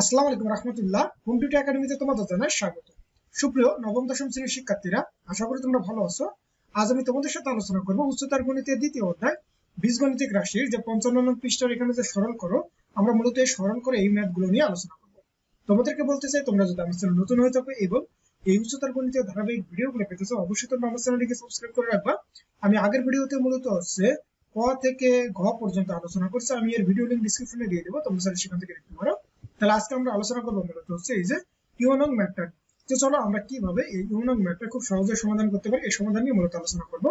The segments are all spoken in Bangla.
আসসালামু আলাইকুম রহমতুল্লাহ। হোম একাডেমিতে তোমাদের জানাই স্বাগত। সুপ্রিয় নবম, দশম শ্রেণির শিক্ষার্থীরা, আশা করি তোমরা ভালো আছো। আজ আমি তোমাদের সাথে আলোচনা করব উচ্চতর গণিতের দ্বিতীয় অধ্যায়, বীজগণিতিক রাশির যে পঞ্চান্ন নং পৃষ্ঠার এখানে যে সরল করো, আমরা মূলত এই সরল করে এই ম্যাথগুলো নিয়ে আলোচনা করব। তোমাদেরকে বলতে চাই, তোমরা যদি আমার চ্যানেল নতুন হয়ে থাকো এবং এই উচ্চতর গণিতের ধারাবাহিক ভিডিওগুলো পেতে চাও, অবশ্যই তোমরা আমার চ্যানেলটিকে সাবস্ক্রাইব করে রাখবা। আমি আগের ভিডিওতে মূলত হচ্ছে ক থেকে ঘ পর্যন্ত আলোচনা করছি, আমি এর ভিডিও লিংক ডিসক্রিপশনে দিয়ে দেবো, তোমরা সেখান থেকে দেখতে পারো। তাহলে আজকে আমরা আলোচনা করব মূলত হচ্ছে এই যে ইউনং ম্যাথটা তো চলো আমরা কীভাবে এই ইউনং ম্যাথটা খুব সহজে সমাধান করতে পারি, এই সমাধান নিয়ে মূলত আলোচনা করব।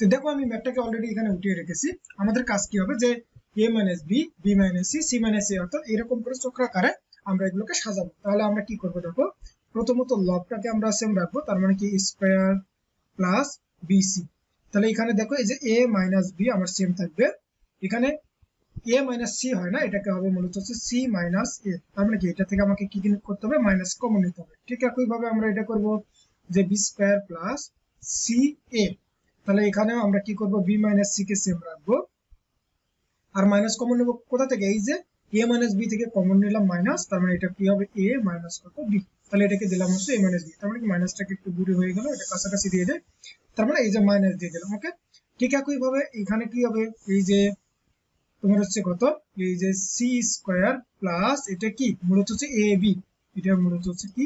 তো দেখো আমি ম্যাথটাকে অলরেডি এখানে উঠিয়ে রেখেছি। আমাদের কাজ কি হবে যে A minus B B minus C C minus A অর্থাৎ এরকম করে চক্রাকারে আমরা এগুলোকে সাজাবো। তাহলে আমরা কি করব দেখো, প্রথমত লবটাকে আমরা সেম রাখব, তার মানে কি স্কোয়ার প্লাস বিসি তাহলে এখানে দেখো এই যে এ মাইনাস বি আমার সেম থাকবে। এখানে এ মাইনাস সি হয় না, এটাকে হবে মূলত হচ্ছে সি মাইনাস এ তার মানে কি? এটা থেকে আমাকে কি করতে হবে? মাইনাস কমন নিতে হবে। ঠিক একই ভাবে আমরা এটা করব যে B square plus C A তাহলে এখানেও আমরা কি করব? বি মাইনাস সি কে সেম রাখব। আর মাইনাস কমন নেব কোথা থেকে? এই যে এ মাইনাস বি থেকে কমন নিলাম মাইনাস তার মানে এটা কি হবে? এ মাইনাস কত বি তাহলে এটাকে দিলাম হচ্ছে এ মাইনাস বি তার মানে মাইনাসটাকে একটু দূরে হয়ে গেল, এটা কাছাকাছি দিয়ে দেয় তার মানে এই যে মাইনাস দিয়ে দিলাম ওকে ঠিক একই ভাবে এখানে কি হবে? এই যে তোমার হচ্ছে কত? এই যে সি স্কোয়ার প্লাস এটা কি? মূলত হচ্ছে এ বি এটা মূলত হচ্ছে কি?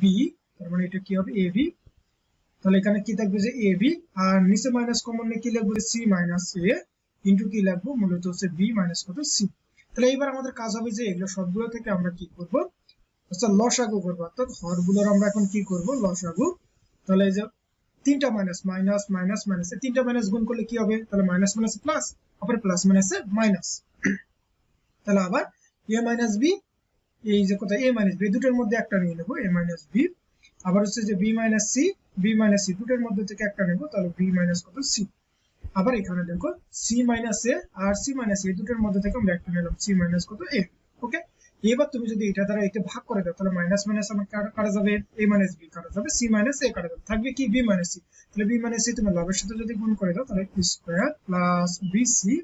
বি তার মানে এটা কি হবে? এ বি তাহলে এখানে কি থাকবে যে এ বি আর নিচে মাইনাস কমন কি লিখব? সি মাইনাস এ ইন্টু কি লিখব? মূলত হচ্ছে বি মাইনাস কত? সি তাহলে এইবার আমাদের কাজ হবে যে এগুলো সবগুলো থেকে আমরা কি করব? আচ্ছা লসাগু করব। অর্থাৎ হরগুলোর আমরা এখন কি করব? লসাগু। তাহলে এই যে তিনটা মাইনাস মাইনাস মাইনাস মাইনাস তিনটা মাইনাস গুণ করলে কি হবে? তাহলে মাইনাস মাইনাস প্লাস আবার প্লাস মাইনাসে মাইনাস তাহলে আবার এ মাইনাস বি এই যে কোথায় এ মাইনাস বি দুটোর মধ্যে একটা নিয়ে নেব এ মাইনাস বি আবার হচ্ছে যে B minus C B minus C দুটোর মধ্যে থেকে একটা নেব, তাহলে বি মাইনাস কত? সি আবার এখানে দেখো সি মাইনাস এ আর সি মাইনাস এ দুটোর মধ্যে থেকে আমরা একটা নিলাম সি মাইনাস কত? এ ওকে এবার তুমি যদি এটা দ্বারা একে ভাগ করে দাও, তাহলে মাইনাস মাইনাস আমার কাটা যাবে? এ মাইনাস বি কাটা যাবে? সি মাইনাস এ কাটা যাবে? থাকবে কি? বি মাইনাস সি তাহলে বি মাইনাস সি তুমি লবের সাথে যদি গুণ করে দাও, তাহলে square plus B C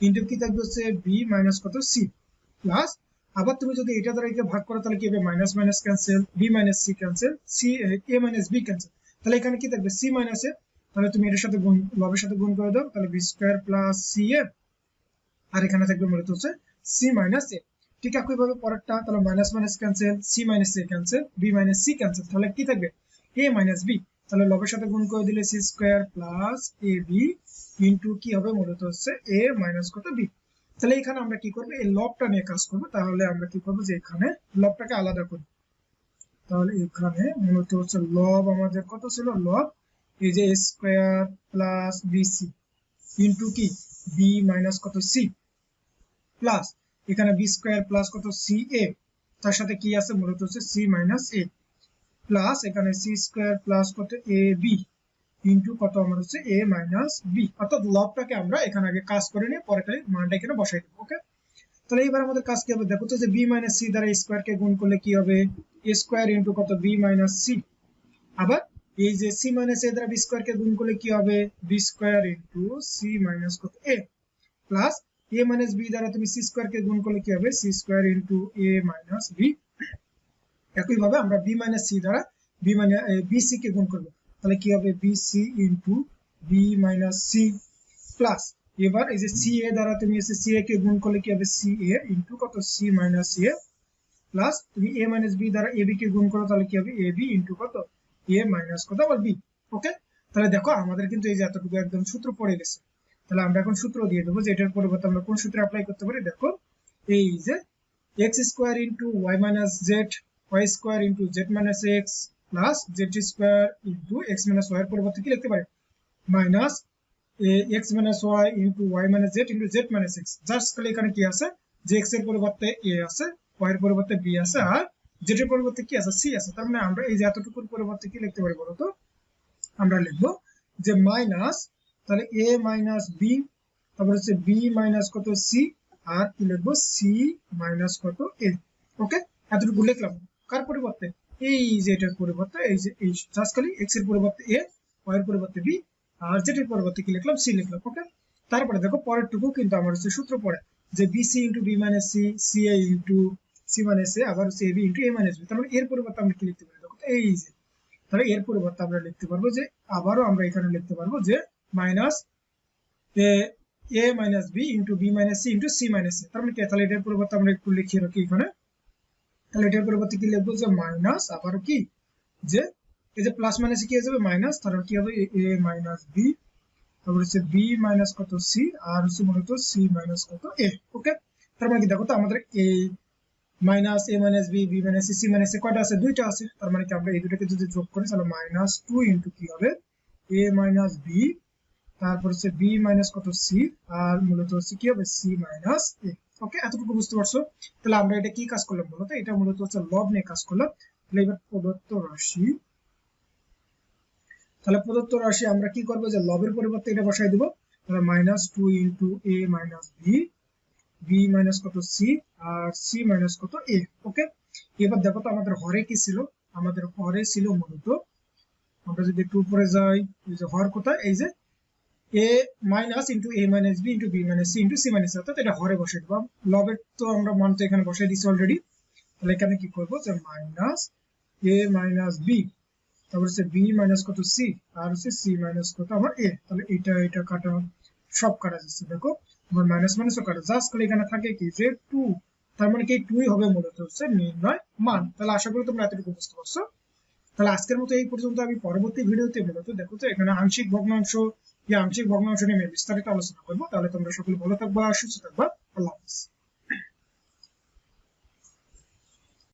into কি থাকবে হচ্ছে বি মাইনাস কত? সি প্লাস আবার তুমি যদি এটা দ্বারা একে ভাগ করো, তাহলে কি হবে? Minus minus cancel B minus C cancel C A minus B cancel তাহলে এখানে কি থাকবে? সি মাইনাস এ তাহলে তুমি এটার সাথে গুণ লবের সাথে গুণ করে দাও, তাহলে B square plus C A আর এখানে থাকবে মূলত হচ্ছে সি মাইনাস এ ঠিক একই ভাবে পরেরটা, তাহলে minus minus cancel C minus A cancel B minus C cancel তাহলে কি থাকবে? এ মাইনাস বি তাহলে লবের সাথে গুণ করে দিলে C square plus A B into কি হবে? মূলত হচ্ছে এ মাইনাস কত বি তাহলে এখানে আমরা কি করব? এই লবটা নিয়ে কাজ করব, তাহলে আমরা কি করব যে এখানে লবটাকে আলাদা করব তাহলে এখানে মূলত হচ্ছে লব আমাদের কত ছিল? লব এই যে স্কোয়ার প্লাস বিসি ইন্টু কি? বি মাইনাস কত সি প্লাস এখানে বি স্কোয়ার প্লাস কত? সি এ তার সাথে কি আছে? মূলত হচ্ছে সি মাইনাস এ প্লাস এখানে সি স্কোয়ার প্লাস কত? এ বি ইন্টু কত? আমার হচ্ছে এ মাইনাস বি অর্থাৎ লবটাকে আমরা এখানে আগে কাজ করে নিয়ে পরে মানটা এখানে বসাই দেবো ওকে তাহলে এবার আমাদের কাজ কি হবে? দেখো তো যে বি মাইনাস সি দ্বারা স্কোয়ার কে গুণ করলে কি হবে? এ স্কোয়ার ইন্টু কত? বি মাইনাস সি আবার এই যে সি মাইনাস এ দ্বারা বি স্কোয়ার কে গুণ করলে কি হবে? B square into C minus কত? A plus A minus B দ্বারা তুমি সি স্কোয়ার কে গুণ করলে কি হবে? C square into A minus B একইভাবে আমরা বি মাইনাস সি দ্বারা মাইনাস বি সি কে গুণ করব। তাহলে কি হবে? B C into B minus C plus এবার এই যে সি এ দ্বারা তুমি এসে সি এ কে গুণ করলে কি হবে? সি এ ইন্টু কত? সি মাইনাস এ প্লাস তুমি এ মাইনাস বি দ্বারা বি কে গুণ করো, তাহলে কি হবে? এ বি ইন্টু কত? এ মাইনাস কত? আবার বি ওকে তাহলে দেখো, আমাদের কিন্তু এই যে এতটুকু একদম সূত্র পড়ে গেছে। তাহলে আমরা এখন সূত্র দিয়ে দেবো যে এটার পরিবর্তে আমরা কোন সূত্রে অ্যাপ্লাই করতে পারি? দেখো, এই যে X square into Y minus Z Y square into Z minus X plus Z square into X minus Y এর পরিবর্তে কি লিখতে পারি? Minus X minus Y into Y minus Z into Z minus X just খালি এখানে কি আছে? যে এক্সের পরিবর্তে এ আছে ওয়াই এর পরিবর্তে বি আছে, আর জেড এর পরিবর্তে কি আছে? সি আছে। তার মানে আমরা এই যে এতটুকুর পরিবর্তে কি লিখতে পারি বলতো? আমরা লিখব যে মাইনাস তাহলে এ মাইনাস বি তারপর হচ্ছে বি মাইনাস কত? সি আর কি লিখব? সি মাইনাস কত? এ ওকে এতটুকু লিখলাম। কার পরিবর্তে? এই যে এটার পরিবর্তে, এই যে, এই জাস্ট খালি এক্সের পরিবর্তে এ ওয়াই এর পরিবর্তে বি আর জেড এর পরিবর্তে কি লিখলাম? সি লিখলাম ওকে তারপরে দেখো পরের টুকু কিন্তু আমার হচ্ছে সূত্র পড়ে, যে BC into B minus C C A into C minus A আবার হচ্ছে A B into A minus B মানে এর পরিবর্তে আমরা কি লিখতে পারি? দেখো এই যে, তাহলে এর পরিবর্তে আমরা লিখতে পারব যে, আবারও আমরা এখানে লিখতে পারব যে minus A minus B into B minus C into C minus A তার মানে তাহলে এটার পরিবর্তে আমরা একটু লিখিয়ে রাখি এখানে। তাহলে এটার পরিবর্তে কি লিখব? যে মাইনাস আবার কি? যে এই যে প্লাস মাইনাসে কি হয়ে যাবে? মাইনাস তারপর কি হবে? এ মাইনাস বি তারপর হচ্ছে বি মাইনাস কত? সি আর হচ্ছে মূলত সি মাইনাস কত? এ ওকে? তার মানে কি? দেখো তো আমাদের এই minus A minus B B minus C minus A কয়টা আছে? দুইটা আছে। তার মানে কি? আমরা এই দুটাকে যদি যোগ করি, তাহলে মাইনাস টু ইন্টু কি হবে? এ মাইনাস বি তারপর হচ্ছে বি মাইনাস কত সি আর মূলত হচ্ছে কি হবে? সি মাইনাস এ ওকে এতটুকু বুঝতে পারছ? তাহলে আমরা এটা কি কাজ করলাম মূলত এটা মূলত হচ্ছে লব নিয়ে কাজ করলাম। তাহলে এবার প্রদত্ত রাশি। তাহলে প্রদত্ত রাশি আমরা কি করব? যে লবের পরিবর্তে এটা বসাই দেবো। তাহলে minus two into A minus B B minus কত সি আর সি মাইনাস কত এ ওকে এবার দেখো তো আমাদের হরে কি ছিল? আমাদের হরে ছিল মূলত। আমরা যদি একটু উপরে যাই, এই যে হর কোথায়? এই যে A minus into A minus B into B minus C into C minus অর্থাৎ এটা হরে বসে দেবো। লবের তো আমরা মান তো এখানে বসাই দিচ্ছি অলরেডি তাহলে এখানে কি করব? যে মাইনাস এ মাইনাস বি তারপর হচ্ছে বি মাইনাস কত? সি আর হচ্ছে সি মাইনাস কত? আমার এ তাহলে এটা এটা কাটা, সব কাটা যাচ্ছে। দেখো, আমার মাইনাস মাইনাসও কাটা। জাস্ট খালি এখানে থাকে কি? যে টু তার মানে কি? টুই হবে মূলত হচ্ছে নির্ণয় মান। তাহলে আশা করি তোমরা এতটুকু বুঝতে পারছ। তাহলে আজকের মতো এই পর্যন্ত আমি পরবর্তী ভিডিওতে মূলত দেখো তো, এখানে আংশিক ভগ্নাংশ এই আংশিক ভগ্নাংশ নিয়ে বিস্তারিত আলোচনা করব। তাহলে তোমরা সকলে ভালো থাকবা, সুস্থ থাকবা। আল্লাহ হাফিজ।